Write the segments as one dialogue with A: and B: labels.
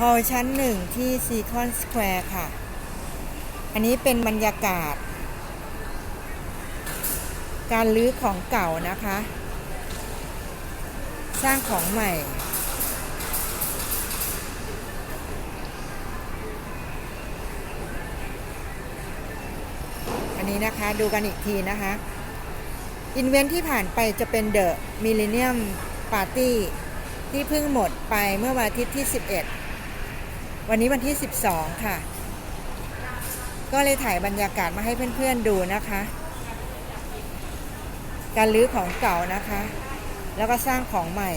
A: ฮอลชั้นหนึ่งที่ซีคอนสแควร์ค่ะ อันนี้เป็นบรรยากาศ การลื้อของเก่านะคะ สร้างของใหม่ อันนี้นะคะดูกันอีกทีนะคะ อินเวนท์ที่ผ่านไปจะเป็นเดอะมิลเลนเนียมปาร์ตี้ที่เพิ่งหมดไปเมื่อวันอาทิตย์ที่ 11 วันนี้วันที่ 12 ค่ะ ก็เลยถ่ายบรรยากาศมาให้เพื่อนๆดูนะคะ การลื้อของเก่านะคะ แล้วก็สร้างของใหม่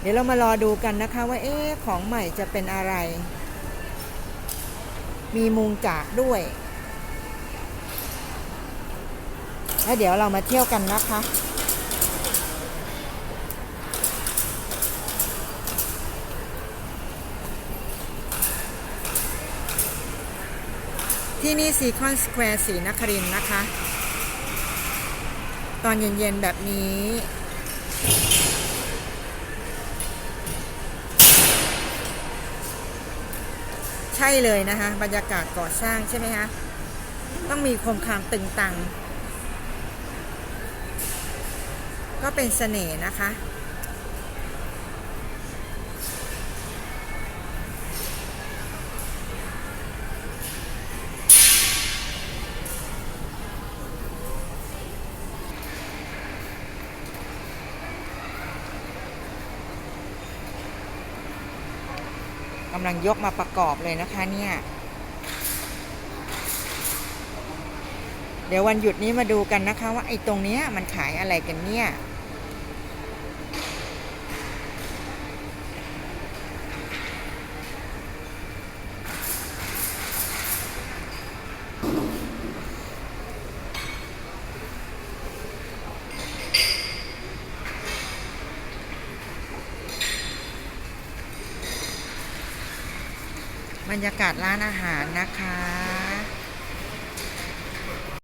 A: เดี๋ยวเรามารอดูกันนะคะ ว่าเอ๊ะของใหม่จะเป็นอะไร มีมุงจากด้วย แล้วเดี๋ยวเรามาเที่ยวกันนะคะ ที่นี่ซีคอนสแควร์สีนครินนะคะ ตอนเย็นๆแบบนี้ ใช่เลยนะคะ บรรยากาศก่อสร้างใช่ไหมคะต้องมีโคมคามตึงตัง ก็เป็นเสน่ห์นะคะ กำลังยกมาประกอบเลยนะคะเนี่ย เดี๋ยววันหยุดนี้มาดูกันนะคะว่าไอ้ตรงเนี้ยมันขายอะไรกันเนี่ย บรรยากาศร้านอาหารนะคะ